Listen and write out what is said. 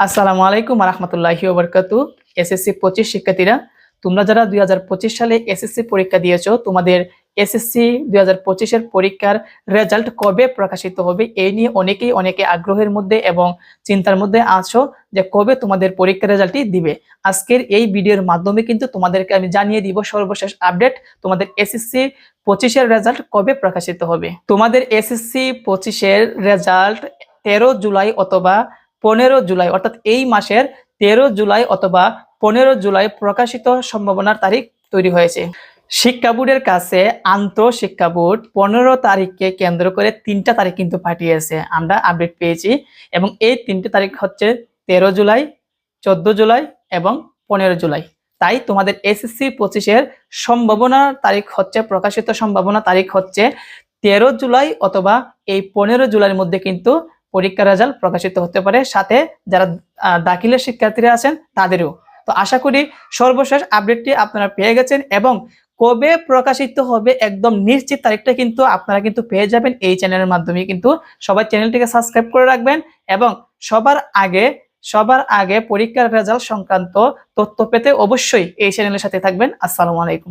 আসসালামু আলাইকুম রহমতুল্লাহি ওবরকাতু এসএসসি পঁচিশ শিক্ষার্থীরা, তোমরা যারা দুই সালে এসএসসি পরীক্ষা দিয়েছ, তোমাদের এসএসসি দুই হাজার পঁচিশের পরীক্ষার রেজাল্ট কবে প্রকাশিত হবে এই নিয়ে অনেকেই অনেকে আগ্রহের মধ্যে এবং চিন্তার মধ্যে আছো যে কবে তোমাদের পরীক্ষার রেজাল্টটি দিবে। আজকের এই ভিডিওর মাধ্যমে কিন্তু তোমাদেরকে আমি জানিয়ে দিব সর্বশেষ আপডেট তোমাদের এসএসসি পঁচিশের রেজাল্ট কবে প্রকাশিত হবে। তোমাদের এসএসসি পঁচিশের রেজাল্ট তেরো জুলাই অথবা পনেরো জুলাই, অর্থাৎ এই মাসের তেরো জুলাই অথবা পনেরো জুলাই প্রকাশিত সম্ভাবনার তারিখ তৈরি হয়েছে। শিক্ষা বোর্ডের কাছে আন্তঃ শিক্ষা বোর্ড পনেরো তারিখকে কেন্দ্র করে তিনটা তারিখ কিন্তু পাঠিয়েছে। আমরা আপডেট পেয়েছি এবং এই তিনটে তারিখ হচ্ছে তেরো জুলাই, চোদ্দ জুলাই এবং পনেরো জুলাই। তাই তোমাদের এসএসসি পঁচিশের সম্ভাবনা তারিখ হচ্ছে, প্রকাশিত সম্ভাবনা তারিখ হচ্ছে তেরো জুলাই অথবা এই পনেরো জুলাইয়ের মধ্যে কিন্তু পরীক্ষার রেজাল্ট প্রকাশিত হতে পারে। সাথে যারা দাখিলের শিক্ষার্থীরা আছেন, তাদেরও। তো আশা করি সর্বশেষ আপডেটটি আপনারা পেয়ে গেছেন এবং কবে প্রকাশিত হবে একদম নিশ্চিত তারিখটা কিন্তু আপনারা কিন্তু পেয়ে যাবেন এই চ্যানেলের মাধ্যমে। কিন্তু সবাই চ্যানেলটিকে সাবস্ক্রাইব করে রাখবেন এবং সবার আগে সবার আগে পরীক্ষার রেজাল্ট সংক্রান্ত তথ্য পেতে অবশ্যই এই চ্যানেলের সাথে থাকবেন। আসসালামু আলাইকুম।